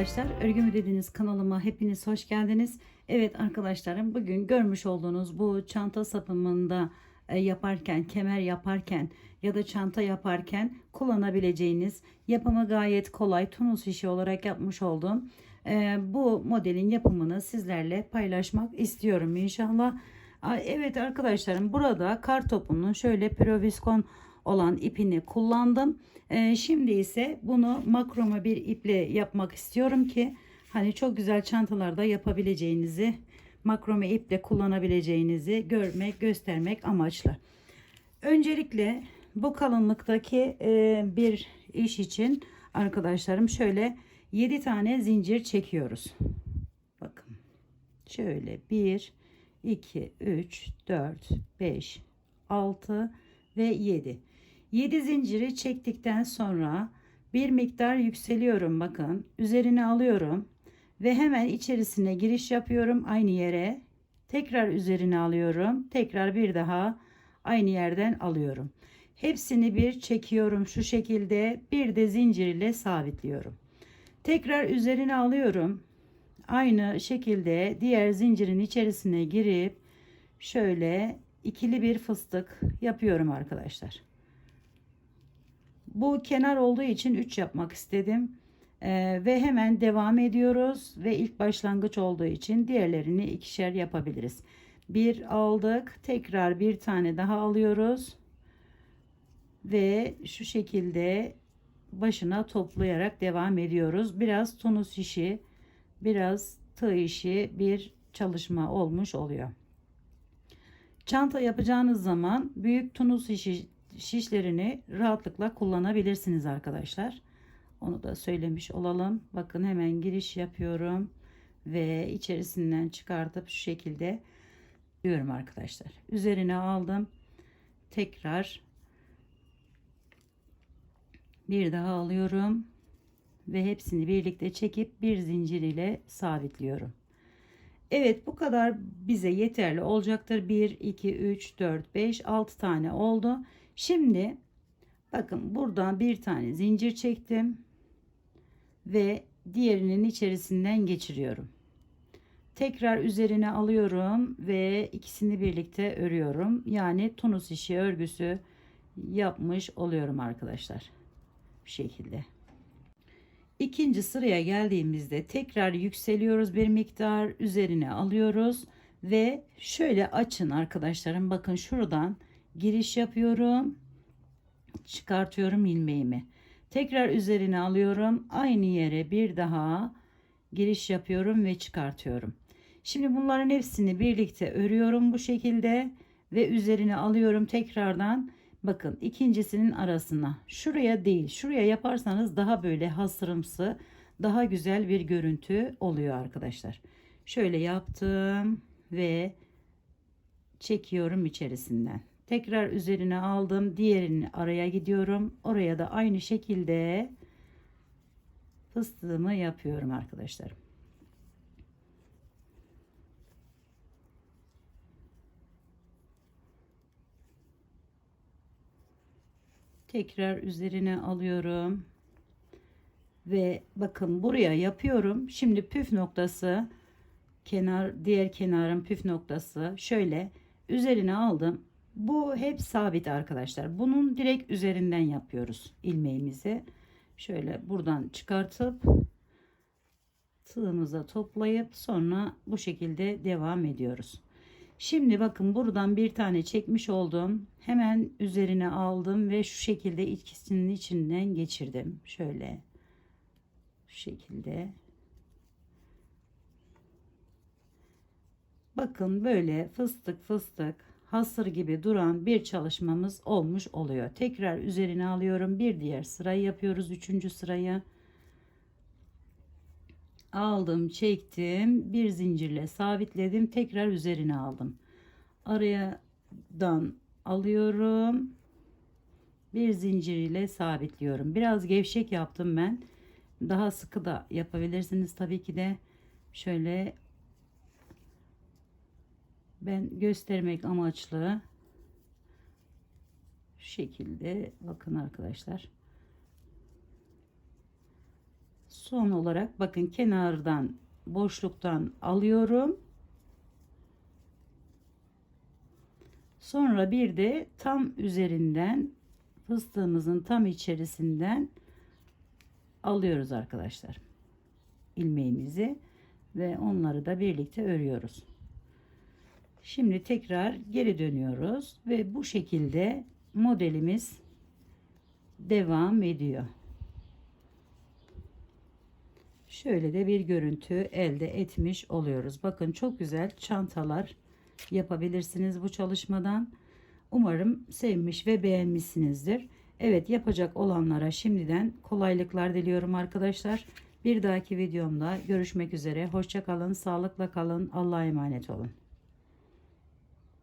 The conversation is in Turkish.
geldiniz kanalıma. Hepiniz hoş geldiniz. Evet arkadaşlarım bugün görmüş olduğunuz bu çanta sapımında e, yaparken, kemer yaparken ya da çanta yaparken kullanabileceğiniz yapımı gayet kolay tunus işi olarak yapmış olduğum e, bu modelin yapımını sizlerle paylaşmak istiyorum inşallah. Evet arkadaşlarım burada kar topunun şöyle proviskon olan ipini kullandım. Ee, şimdi ise bunu makroma bir iple yapmak istiyorum ki hani çok güzel çantalarda yapabileceğinizi makrome iple kullanabileceğinizi görmek göstermek amaçlı. Öncelikle bu kalınlıktaki e, bir iş için arkadaşlarım şöyle 7 tane zincir çekiyoruz. Bakın şöyle 1 2 3 4 5 6 ve 7 7 zinciri çektikten sonra bir miktar yükseliyorum bakın. Üzerine alıyorum ve hemen içerisine giriş yapıyorum aynı yere. Tekrar üzerine alıyorum tekrar bir daha aynı yerden alıyorum. Hepsini bir çekiyorum şu şekilde bir de zincir ile sabitliyorum. Tekrar üzerine alıyorum. Aynı şekilde diğer zincirin içerisine girip şöyle ikili bir fıstık yapıyorum arkadaşlar bu kenar olduğu için 3 yapmak istedim. Ee, ve hemen devam ediyoruz ve ilk başlangıç olduğu için diğerlerini ikişer yapabiliriz. Bir aldık. Tekrar bir tane daha alıyoruz. Ve şu şekilde başına toplayarak devam ediyoruz. Biraz tunus işi, biraz tığ işi bir çalışma olmuş oluyor. Çanta yapacağınız zaman büyük tunus işi şişlerini rahatlıkla kullanabilirsiniz arkadaşlar. Onu da söylemiş olalım. Bakın hemen giriş yapıyorum ve içerisinden çıkartıp şu şekilde diyorum arkadaşlar. Üzerine aldım. Tekrar bir daha alıyorum ve hepsini birlikte çekip bir zincir ile sabitliyorum. Evet bu kadar bize yeterli olacaktır. 1, 2, 3, 4, 5, 6 tane oldu. Şimdi bakın buradan bir tane zincir çektim ve diğerinin içerisinden geçiriyorum. Tekrar üzerine alıyorum ve ikisini birlikte örüyorum. Yani tunus işi örgüsü yapmış oluyorum arkadaşlar. Bu şekilde. İkinci sıraya geldiğimizde tekrar yükseliyoruz bir miktar üzerine alıyoruz ve şöyle açın arkadaşlarım bakın şuradan giriş yapıyorum. Çıkartıyorum ilmeğimi. Tekrar üzerine alıyorum. Aynı yere bir daha giriş yapıyorum ve çıkartıyorum. Şimdi bunların hepsini birlikte örüyorum bu şekilde ve üzerine alıyorum tekrardan. Bakın ikincisinin arasına. Şuraya değil şuraya yaparsanız daha böyle hasırımsı daha güzel bir görüntü oluyor arkadaşlar. Şöyle yaptım ve çekiyorum içerisinden tekrar üzerine aldım diğerini araya gidiyorum. Oraya da aynı şekilde fıstığımı yapıyorum arkadaşlar tekrar üzerine alıyorum ve bakın buraya yapıyorum. Şimdi püf noktası kenar diğer kenarın püf noktası şöyle. Üzerine aldım bu hep sabit arkadaşlar. Bunun direkt üzerinden yapıyoruz ilmeğimizi. Şöyle buradan çıkartıp tığımıza toplayıp sonra bu şekilde devam ediyoruz. Şimdi bakın buradan bir tane çekmiş oldum. Hemen üzerine aldım ve şu şekilde ikisinin içinden geçirdim. Şöyle şu şekilde. Bakın böyle fıstık fıstık hasır gibi duran bir çalışmamız olmuş oluyor. Tekrar üzerine alıyorum. Bir diğer sırayı yapıyoruz. Üçüncü sırayı aldım, çektim. Bir zincirle sabitledim. Tekrar üzerine aldım. Aradan alıyorum. Bir zincir ile sabitliyorum. Biraz gevşek yaptım ben. Daha sıkı da yapabilirsiniz tabii ki de. Şöyle ben göstermek amaçlı şu şekilde bakın arkadaşlar son olarak bakın kenardan boşluktan alıyorum. Sonra bir de tam üzerinden fıstığımızın tam içerisinden alıyoruz arkadaşlar. ilmeğimizi ve onları da birlikte örüyoruz. Şimdi tekrar geri dönüyoruz ve bu şekilde modelimiz devam ediyor. Şöyle de bir görüntü elde etmiş oluyoruz. Bakın çok güzel çantalar yapabilirsiniz bu çalışmadan. Umarım sevmiş ve beğenmişsinizdir. Evet yapacak olanlara şimdiden kolaylıklar diliyorum arkadaşlar. Bir dahaki videomda görüşmek üzere. Hoşça kalın, sağlıkla kalın. Allah'a emanet olun.